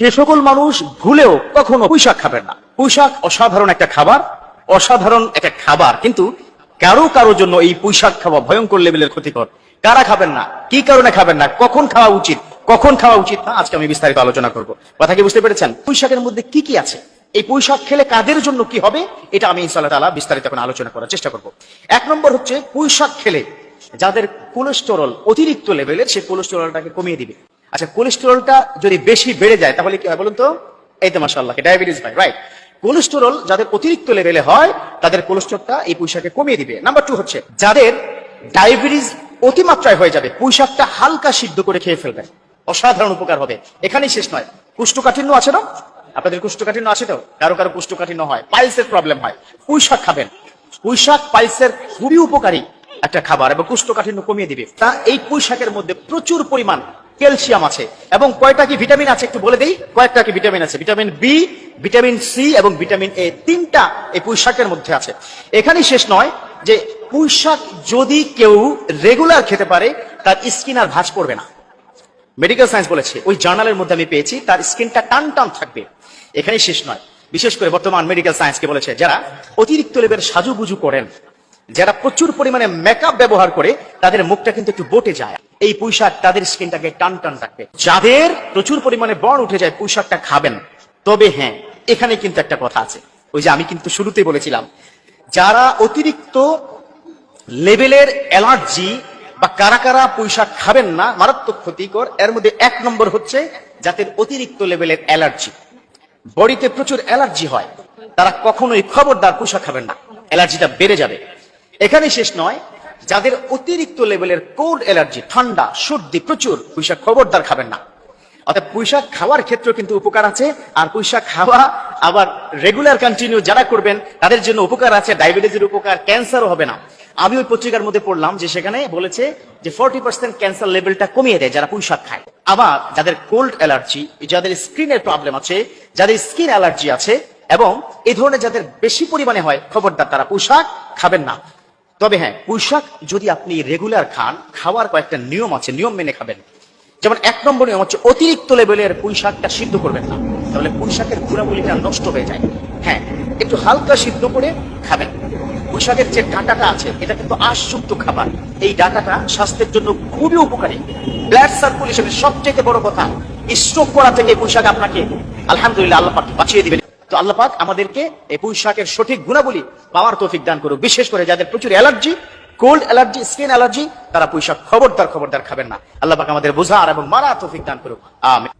যে সকল মানুষ ভুলেও কখনো পুঁইশাক খাবেন না। পুঁইশাক অসাধারণ একটা খাবার, অসাধারণ একটা খাবার, কিন্তু কারও কারও জন্য এই পুঁইশাক খাওয়া ভয়ঙ্কর লেভেলের ক্ষতিকর। কারা খাবেন না? কি কারণে খাবেন না? কখন খাওয়া উচিত? কখন খাওয়া উচিত না? আজকে আমি বিস্তারিত আলোচনা করব। কথা কি বুঝতে পেরেছেন? পুঁইশাকের মধ্যে কি কি আছে? এই পুঁইশাক খেলে কাদের জন্য কি হবে? এটা আমি ইনশাআল্লাহ তাআলা বিস্তারিত এখন আলোচনা করার চেষ্টা করব। এক নম্বর হচ্ছে পুঁইশাক খেলে যাদের কোলেস্টেরল অতিরিক্ত লেভেলের সেই কোলেস্টেরলটাকে কমিয়ে দিবে। আচ্ছা কোলেস্টেরলটা যদি বেশি বেড়ে যায়, তাহলে কি হয় বলুন তো? এই তো মাসাল্লাহ ডায়াবেটিস ভাই রাইট কোলেস্টেরল যাদের অতিরিক্ত লেভেলে হয়, তাদের কোলেস্টেরলটা এই পুঁইশাকে কমিয়ে দিবে। নাম্বার টু হচ্ছে, যাদের ডায়াবেটিস অতিমাত্রায় হয়ে যাবে, পুঁইশাকটা হালকা সিদ্ধ করে খেয়ে ফেলবেন অসাধারণ উপকার হবে। এখানেই শেষ নয়। কুষ্ঠকাঠিন্য আছে না? আপনাদের কুষ্ঠকাঠিন্য আছে তো? কারও কারও কুষ্ঠকাঠিন্য হয়, পাইলসের প্রবলেম হয়। পুঁইশাক খাবেন। পুঁইশাক পাইলসের খুবই উপকারী একটা খাবার, এবং কুষ্ঠকাঠিন্য কমিয়ে দিবে। তা এই পুঁইশাকের মধ্যে প্রচুর পরিমাণ ক্যালসিয়াম আছে। এবং কয়টা কি ভিটামিন আছে একটু বলে দেই? কয়েকটা কি ভিটামিন আছে? ভিটামিন বি ভিটামিন সি এবং ভিটামিন এ তিনটা এই পুঁইশাকের মধ্যে আছে। এখানেই শেষ নয় যে পুঁইশাক যদি কেউ রেগুলার খেতে পারে, তার স্কিন আর ভাঁজ পড়বে না। মেডিকেল সায়েন্স বলেছে, ওই জার্নালের মধ্যে আমি পেয়েছি, তার স্কিনটা টান টান থাকবে। এখানেই শেষ নয়। বিশেষ করে বর্তমান মেডিকেল সায়েন্সকে বলেছে, যারা অতিরিক্ত লেভেল সাজুগুজু করেন, যারা প্রচুর পরিমাণে মেকআপ ব্যবহার করে, তাদের মুখটা কিন্তু একটু বটে যায়। এই পুঁইশাক তাদের স্কিনটাকে টান টান রাখবে যাদের প্রচুর পরিমাণে বর্ণ উঠে যায়, পুঁইশাকটা খাবেন। তবে হ্যাঁ এখানে কিন্তু একটা কথা আছে। ওই যে আমি কিন্তু শুরুতেই বলেছিলাম, যারা অতিরিক্ত লেভেলের অ্যালার্জি বা কারা কারা পুঁইশাক খাবেন না, মারাত্মক ক্ষতিকর, এর মধ্যে এক নম্বর হচ্ছে যাদের অতিরিক্ত লেভেলের অ্যালার্জি। বডিতে প্রচুর অ্যালার্জি হয়, তারা কখনোই খবরদার পুঁইশাক খাবেন না। অ্যালার্জিটা বেড়ে যাবে। এখানে শেষ নয় যাদের অতিরিক্ত লেভেলের কোল্ড অ্যালার্জি, ঠান্ডা, সর্দি প্রচুর, পুঁইশাক খবরদার খাবেন না। অর্থাৎ পুঁইশাক খাওয়ার ক্ষেত্রে কিন্তু উপকার আছে, আর পুঁইশাক খাওয়া আবার রেগুলার কন্টিনিউ যারা করবেন, তাদের জন্য উপকার আছে, ডায়াবেটিসের উপকার ক্যান্সারও হবে না। আমি ওই পত্রিকার মধ্যে পড়লাম যে সেখানে বলেছে যে ফোরটি পার্সেন্ট ক্যান্সার লেভেলটা কমিয়ে দেয় যারা পুঁইশাক খায়। আবার যাদের কোল্ড অ্যালার্জি যাদের স্কিনের প্রবলেম আছে, যাদের স্কিন অ্যালার্জি আছে, এবং এই ধরনের যাদের বেশি পরিমাণে হয়, খবরদার তারা পুঁইশাক খাবেন না। তবে হ্যাঁ পুঁইশাক যদি আপনি রেগুলার খান, খাওয়ার কয়েকটা নিয়ম আছে, নিয়ম মেনে খাবেন। যেমন এক নম্বর নিয়ম হচ্ছে অতিরিক্ত লেভেলের পুঁই শাকটা সিদ্ধ করবেন না। তাহলে পুঁই শাকের নষ্ট হয়ে যায়। হ্যাঁ একটু হালকা সিদ্ধ করে খাবেন। পুঁই শাকের যে ডাঁটাটা আছে, এটা কিন্তু আশযুক্ত খাবার। এই ডাঁটাটা স্বাস্থ্যের জন্য খুবই উপকারী। ব্লাড সার্কুলেশনের সবচেয়ে বড় কথা, স্ট্রোক করা থেকে পুঁই শাক আপনাকে আলহামদুলিল্লাহ আল্লাহ বাঁচিয়ে দিবেন। তো আল্লাপাক আমাদেরকে এই পুঁশাকের সঠিক গুণাবলী পাওয়ার তৌফিক দান করুক। বিশেষ করে যাদের প্রচুর allergy, cold allergy, skin allergy, তারা পুঁইশাক খবরদার খবরদার খাবেন না। আল্লাপাক আমাদের বোঝার এবং মারা তৌফিক দান করুক। আমিন।